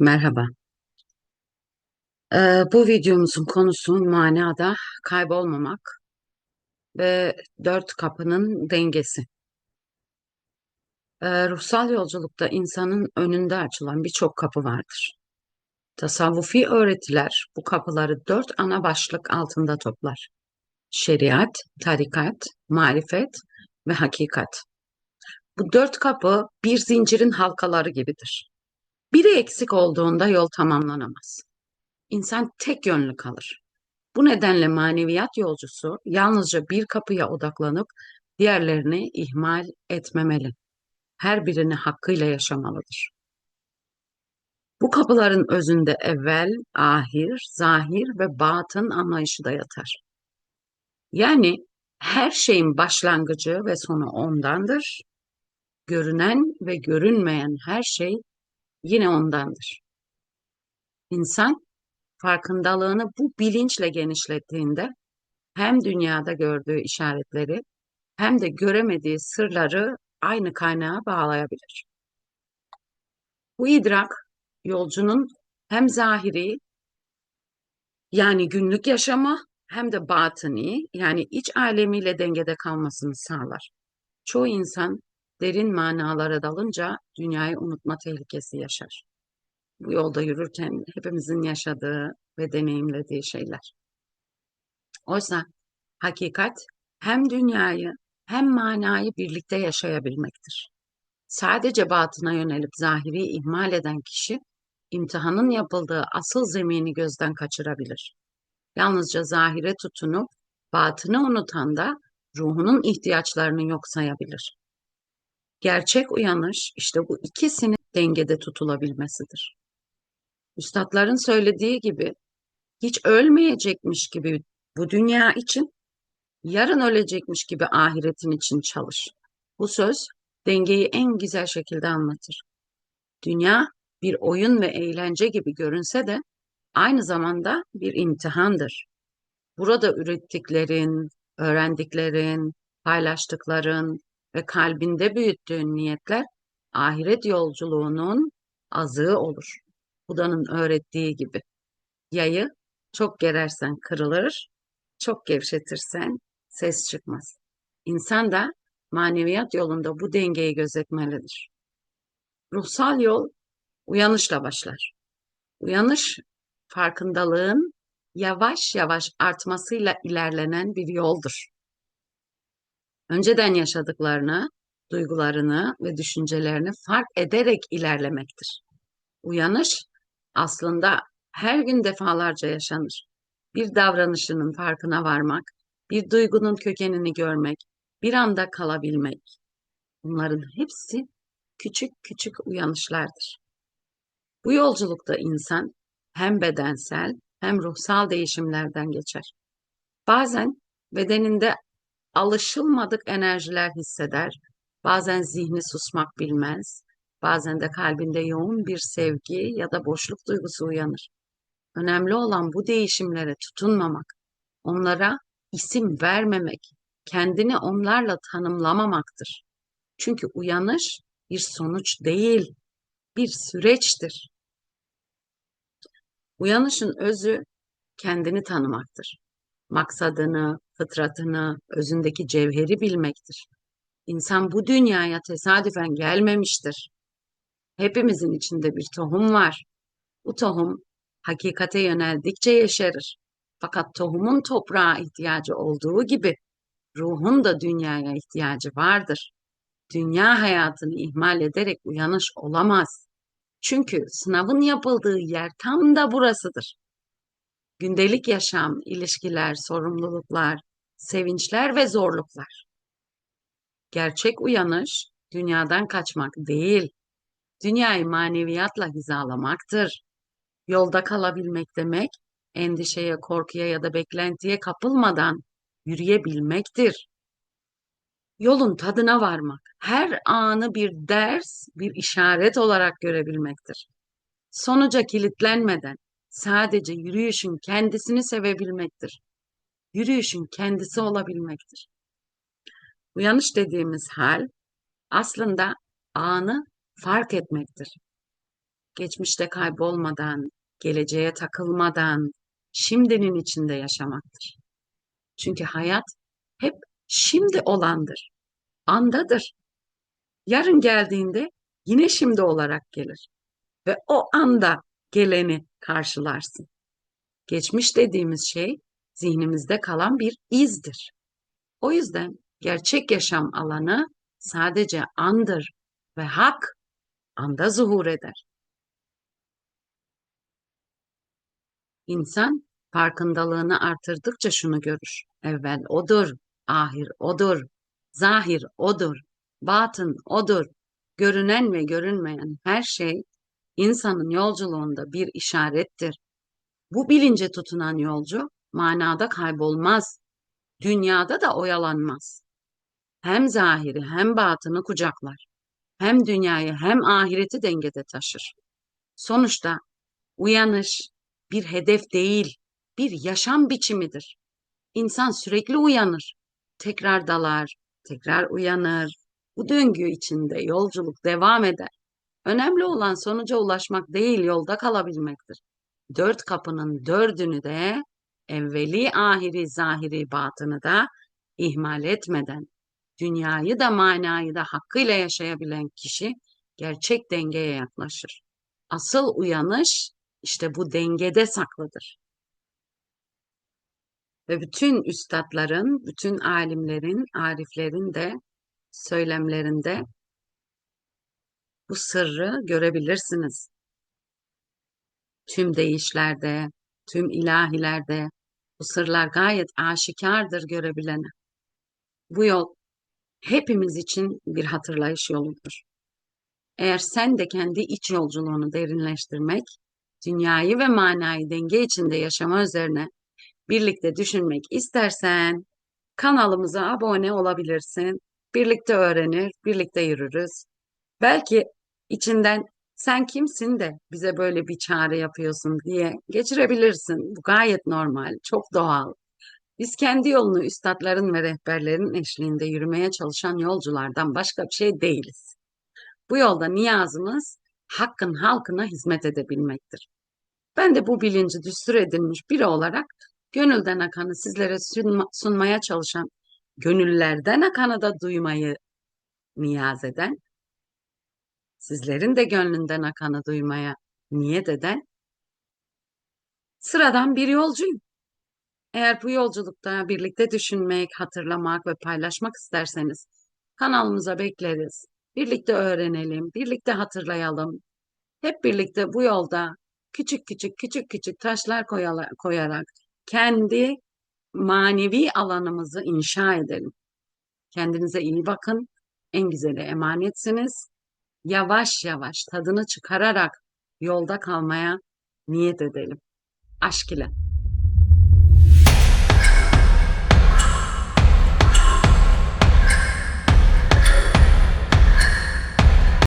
Merhaba. Ee, bu videomuzun konusu manada kaybolmamak ve dört kapının dengesi. Ee, ruhsal yolculukta insanın önünde açılan birçok kapı vardır. Tasavvufi öğretiler bu kapıları dört ana başlık altında toplar. Şeriat, tarikat, marifet ve hakikat. Bu dört kapı bir zincirin halkaları gibidir. Biri eksik olduğunda yol tamamlanamaz. İnsan tek yönlü kalır. Bu nedenle maneviyat yolcusu yalnızca bir kapıya odaklanıp diğerlerini ihmal etmemeli. Her birini hakkıyla yaşamalıdır. Bu kapıların özünde evvel, ahir, zahir ve batın anlayışı da yatar. Yani her şeyin başlangıcı ve sonu ondandır. Görünen ve görünmeyen her şey yine ondandır. İnsan farkındalığını bu bilinçle genişlettiğinde hem dünyada gördüğü işaretleri hem de göremediği sırları aynı kaynağa bağlayabilir. Bu idrak yolcunun hem zahiri yani günlük yaşamı hem de batıni yani iç alemiyle dengede kalmasını sağlar. Çoğu insan derin manalara dalınca dünyayı unutma tehlikesi yaşar bu yolda yürürken hepimizin yaşadığı ve deneyimlediği şeyler. Oysa hakikat hem dünyayı hem manayı birlikte yaşayabilmektir. Sadece batına yönelip zahiri ihmal eden kişi imtihanın yapıldığı asıl zemini gözden kaçırabilir. Yalnızca zahire tutunup batını unutan da ruhunun ihtiyaçlarını yok sayabilir. Gerçek uyanış işte bu ikisinin dengede tutulabilmesidir. Üstadların söylediği gibi hiç ölmeyecekmiş gibi bu dünya için, yarın ölecekmiş gibi ahiretin için çalış. Bu söz dengeyi en güzel şekilde anlatır. Dünya bir oyun ve eğlence gibi görünse de aynı zamanda bir imtihandır. Burada ürettiklerin, öğrendiklerin, paylaştıkların ve kalbinde büyüttüğün niyetler ahiret yolculuğunun azığı olur. Buda'nın öğrettiği gibi. Yayı çok gerersen kırılır, çok gevşetirsen ses çıkmaz. İnsan da maneviyat yolunda bu dengeyi gözetmelidir. Ruhsal yol uyanışla başlar. Uyanış farkındalığın yavaş yavaş artmasıyla ilerlenen bir yoldur. Önceden yaşadıklarını, duygularını ve düşüncelerini fark ederek ilerlemektir. Uyanış aslında her gün defalarca yaşanır. Bir davranışının farkına varmak, bir duygunun kökenini görmek, bir anda kalabilmek. Bunların hepsi küçük küçük uyanışlardır. Bu yolculukta insan hem bedensel hem ruhsal değişimlerden geçer. Bazen bedeninde alışılmadık enerjiler hisseder, bazen zihni susmak bilmez, Bazen de kalbinde yoğun bir sevgi ya da boşluk duygusu uyanır. Önemli olan bu değişimlere tutunmamak, onlara isim vermemek, kendini onlarla tanımlamamaktır. Çünkü uyanış bir sonuç değil, bir süreçtir. Uyanışın özü kendini tanımaktır. Maksadını, fıtratını, özündeki cevheri bilmektir. İnsan bu dünyaya tesadüfen gelmemiştir. Hepimizin içinde bir tohum var. Bu tohum hakikate yöneldikçe yeşerir. Fakat tohumun toprağa ihtiyacı olduğu gibi ruhun da dünyaya ihtiyacı vardır. Dünya hayatını ihmal ederek uyanış olamaz. Çünkü sınavın yapıldığı yer tam da burasıdır. Gündelik yaşam, ilişkiler, sorumluluklar, sevinçler ve zorluklar. Gerçek uyanış dünyadan kaçmak değil, dünyayı maneviyatla hizalamaktır. Yolda kalabilmek demek, endişeye, korkuya ya da beklentiye kapılmadan yürüyebilmektir. Yolun tadına varmak, her anı bir ders, bir işaret olarak görebilmektir. Sonuca kilitlenmeden sadece yürüyüşün kendisini sevebilmektir. Yürüyüşün kendisi olabilmektir. Uyanış dediğimiz hal aslında anı fark etmektir. geçmişte kaybolmadan, geleceğe takılmadan, şimdinin içinde yaşamaktır. Çünkü hayat hep şimdi olandır, andadır. Yarın geldiğinde yine şimdi olarak gelir ve o anda geleni karşılarsın. Geçmiş dediğimiz şey zihnimizde kalan bir izdir. O yüzden gerçek yaşam alanı sadece andır ve hak anda zuhur eder. İnsan farkındalığını artırdıkça şunu görür. Evvel odur, ahir odur, zahir odur, batın odur. Görünen ve görünmeyen her şey insanın yolculuğunda bir işarettir. Bu bilince tutunan yolcu manada kaybolmaz, dünyada da oyalanmaz. Hem zahiri hem batını kucaklar. Hem dünyayı hem ahireti dengede taşır. Sonuçta uyanış bir hedef değil, bir yaşam biçimidir. İnsan sürekli uyanır, tekrar dalar, tekrar uyanır. Bu döngü içinde yolculuk devam eder. Önemli olan sonuca ulaşmak değil, yolda kalabilmektir. Dört kapının dördünü de evveli, ahiri, zahiri, batını da ihmal etmeden dünyayı da manayı da hakkıyla yaşayabilen kişi gerçek dengeye yaklaşır. Asıl uyanış işte bu dengede saklıdır. Ve bütün üstadların, bütün alimlerin, ariflerin de söylemlerinde bu sırrı görebilirsiniz. Tüm deyişlerde, tüm ilahilerde bu sırlar gayet aşikardır görebilene. Bu yol hepimiz için bir hatırlayış yoludur. Eğer sen de kendi iç yolculuğunu derinleştirmek, dünyayı ve manayı denge içinde yaşama üzerine birlikte düşünmek istersen kanalımıza abone olabilirsin. Birlikte öğrenir, birlikte yürürüz. Belki içinden sen kimsin de bize böyle bir çağrı yapıyorsun diye geçirebilirsin. Bu gayet normal, çok doğal. Biz kendi yolunu üstadların ve rehberlerin eşliğinde yürümeye çalışan yolculardan başka bir şey değiliz. Bu yolda niyazımız hakkın halkına hizmet edebilmektir. Ben de bu bilinci düstur edilmiş biri olarak gönülden akanı sizlere sunma, sunmaya çalışan, gönüllerden akanı da duymayı niyaz eden, sizlerin de gönlünden akanı duymaya niyet eden sıradan bir yolcuyum. Eğer bu yolculukta birlikte düşünmek, hatırlamak ve paylaşmak isterseniz kanalımıza bekleriz. Birlikte öğrenelim, birlikte hatırlayalım. Hep birlikte bu yolda küçük küçük küçük küçük taşlar koyarak kendi manevi alanımızı inşa edelim. Kendinize iyi bakın. En güzeli emanetsiniz. Yavaş yavaş tadını çıkararak yolda kalmaya niyet edelim. Aşk ile.